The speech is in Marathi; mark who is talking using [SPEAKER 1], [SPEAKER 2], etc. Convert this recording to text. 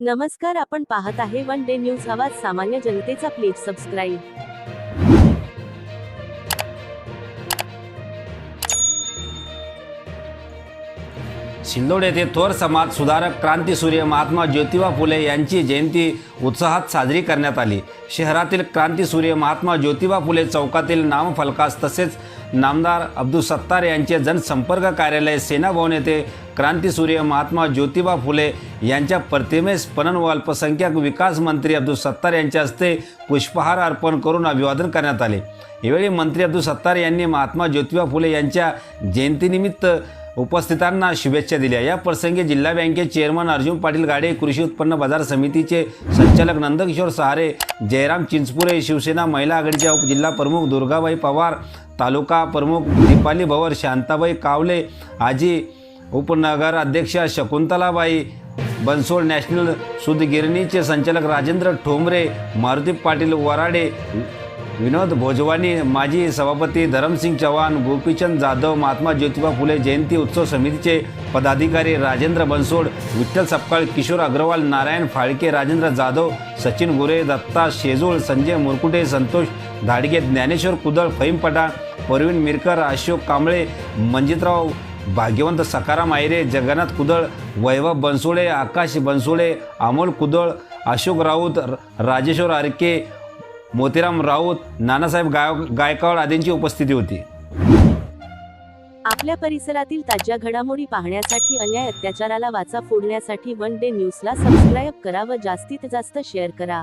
[SPEAKER 1] नमस्कार आपण पाहत आहे वन डे न्यूज आवाज सामान्य जनतेचा प्लीज सबस्क्राईब
[SPEAKER 2] सिल्लोड येथे थोर समाज सुधारक क्रांतीसूर्य महात्मा ज्योतिबा फुले यांची जयंती उत्साहात साजरी करण्यात आली. शहरातील क्रांतीसूर्य महात्मा ज्योतिबा फुले चौकातील नामफलकास तसेच नामदार अब्दुल सत्तार यांचे जनसंपर्क कार्यालय सेनाभवन येथे क्रांतीसूर्य महात्मा ज्योतिबा फुले यांच्या प्रतिमेस पणन व अल्पसंख्याक विकास मंत्री अब्दुल सत्तार यांच्या हस्ते पुष्पहार अर्पण करून अभिवादन करण्यात आले. यावेळी मंत्री अब्दुल सत्तार यांनी महात्मा ज्योतिबा फुले यांच्या जयंतीनिमित्त उपस्थितांना शुभेच्छा दिल्या. या प्रसंगी जिल्हा बँकेचे चेअरमन अर्जुन पाटील गाडे कृषी उत्पन्न बाजार समितीचे संचालक नंदकिशोर सहारे जयराम चिंचपुरे शिवसेना महिला आघाडीच्या उपजिल्हा प्रमुख दुर्गाबाई पवार तालुका प्रमुख दीपाली भवर शांताबाई कावले आजी उपनगर अध्यक्षा शकुंतलाबाई बनसोड नॅशनल सुदगिरणीचे संचालक राजेंद्र ठोंबरे मारुती पाटील वराडे विनोद भोजवानी माजी सभापती धरमसिंग चव्हाण गोपीचंद जाधव महात्मा ज्योतिबा फुले जयंती उत्सव समितीचे पदाधिकारी राजेंद्र बनसोड विठ्ठल सपकाळ किशोर अग्रवाल नारायण फाळके राजेंद्र जाधव सचिन गोरे दत्ता शेजूळ संजय मुरकुटे संतोष धाडगे ज्ञानेश्वर कुदळ फहीम पठाण परवीन मिरकर अशोक कांबळे मंजितराव भाग्यवंत सकाराम आयरे जगन्नाथ कुदळ वैभव बनसोडे आकाश बनसोडे अमोल कुदळ अशोक राऊत राजेश्वर आरके मोतीराम राऊत नानासाहेब गाय गायकवाड आदींची उपस्थिती होती.
[SPEAKER 1] आपल्या परिसरातील ताज्या घडामोडी पाहण्यासाठी अन्याय अत्याचाराला वाचा फोडण्यासाठी वन डे न्यूजला सबस्क्राईब करा व जास्तीत जास्त शेअर करा.